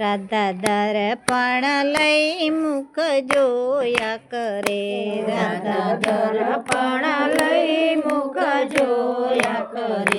રાધા દર્પણ લઈ મુખ જોયા કરે. રાધા દર્પણ લઈ મુખ જોયા કરે.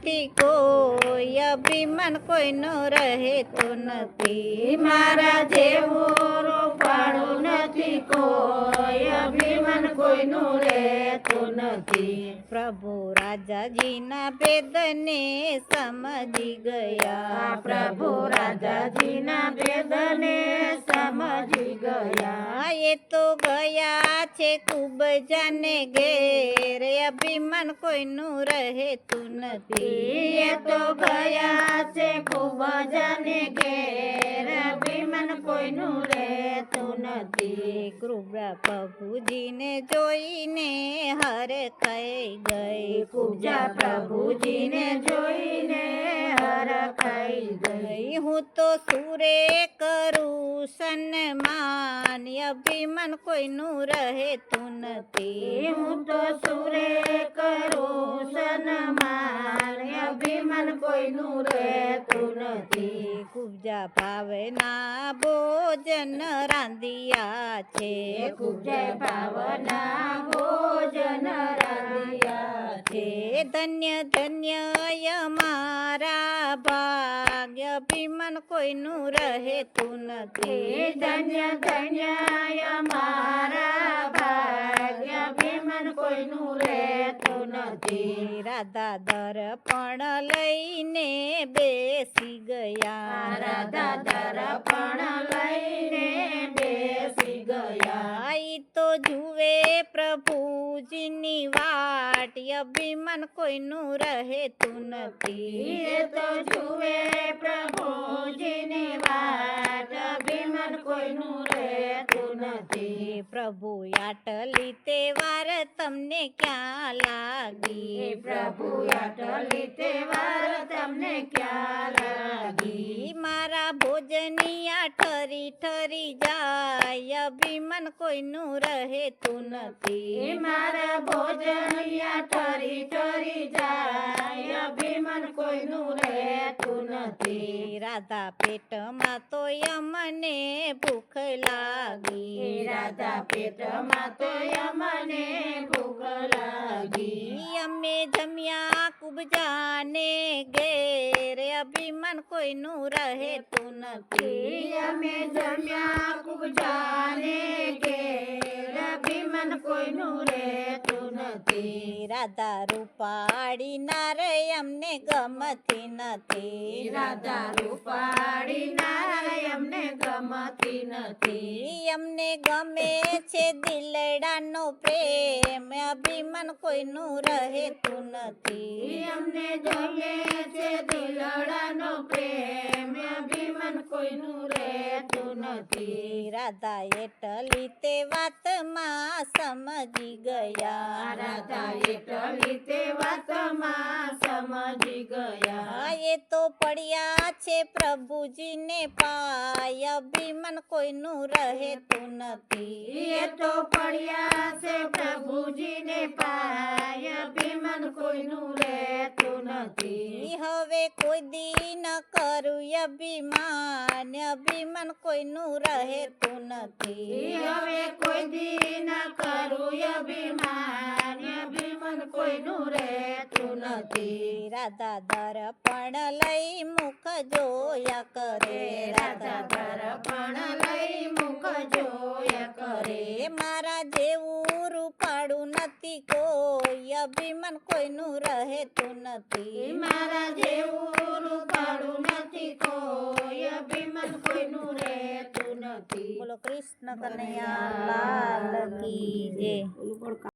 નથી કોઈ અભિમાન, કોઈનો રહેતો નથી. મારા જેવું રૂપાળું નથી કોઈ અભિમાન, કોઈનું રહેતું નથી. પ્રભુ રાજાજીના ભેદને સમજી ગયા. પ્રભુ રાજાજીના ગયા એ તો ગયા છે ખૂબ જાને ઘેર અભિમાન કોઈનું રહેતું નથી. એ તો ગયા છે ખૂબ જાને ઘેર અભિમાન કોઈનું રહેતું નથી. કૃપા પ્રભુજીને જોઈને હર ખાઈ ગઈ. પૂજા પ્રભુજીને જોઈને હર ખાઈ ગઈ. હું તો સુરે કરું સન્માન. અભિમાન કોઈનું રહેતું નથી. હું તો સુરે કરું સન્માન. અભિમાન કોઈનું રહેતું નથી. કુબજા ભાવના ભોજન રાંધિયા છે. કુબજા ભાવના ભોજન રાંધિયા છે. ધન્ય ધન્ય અમારા ભાગ્ય અભિમાન કોઈનું રહેતું નથી. ધન્ય ધન્ય મારા ભાગ્ય અભિમાન કોઈનું રહેતું નથી. રાધા દર્પણ લઈને બેસી ગયા. રાધા દર્પણ લઈને બેસી ગયા. આઈ તો જુએ પ્રભુજીની વાટ અભિમાન કોઈનું રહેતું નથી. એ તો જુએ પ્રભુજીની વાટ અભિમાન કોઈનું રહેતું નથી. પ્રભુ આટલી તહેવાર તમને ક્યાં લાગી? પ્રભુ આટલી તહેવાર તમને ક્યાં લાગી? ઠરી ઠરી જાય અભિમાન કોઈનું રહેતું નથી. મારા ભોજનિયા ઠરી ઠરી જાય અભિમાન કોઈનું રહેતું નથી. રાધા પેટમાં તો યમને ભૂખ લાગી. રાધા પેટમાં તો યમને ભૂખ લાગી. અમે જમ્યા કુબજા અભિમાન કોઈનું રહેતું નથી. અમે જમ્યા કુજાને ઘેર. અભિમાન કોઈનું રહેતું નથી. રાધા રૂપાળી નારે અમને ગમતી નથી. રાધા રૂપાળી રે અમને ગમતી નથી. અમને ગમે છે દિલડાનો પ્રેમ અભિમાન કોઈનું રહેતું નથી. અમને ગમે છે દિલડાનો પ્રેમ. કોઈનું રહેતું નથી. રાધા એટલી તે વાતમાં સમજી ગયા. રાધા એટલી તે વાતમાં સમજી ગયા. એ તો પડ્યા છે પ્રભુજીને પાય. અભિમાન કોઈનું રહેતું નથી. એ તો પડ્યા છે પ્રભુજીને પાય. અભિમાન કોઈનું રહેતું હવે કોઈ દી ન કરું અભિમાન. અભિમાન કોઈનું રહેતું નથી. હવે કોઈ દી ન કરું અભિમાન. અભિમાન કોઈનું રહેતું નથી. રાધા દર્પણ લઈ મુખ જોયા કરે. રાધા દર્પણ લઈ મુખ જોયા કરે. મારા અભિમાન કોઈનું રહેતું નથી. મારા જેવું રૂપાળું નથી કોઈ અભિમાન કોઈનું રહેતું નથી. બોલો કૃષ્ણ કનૈયા લાલ કી જય.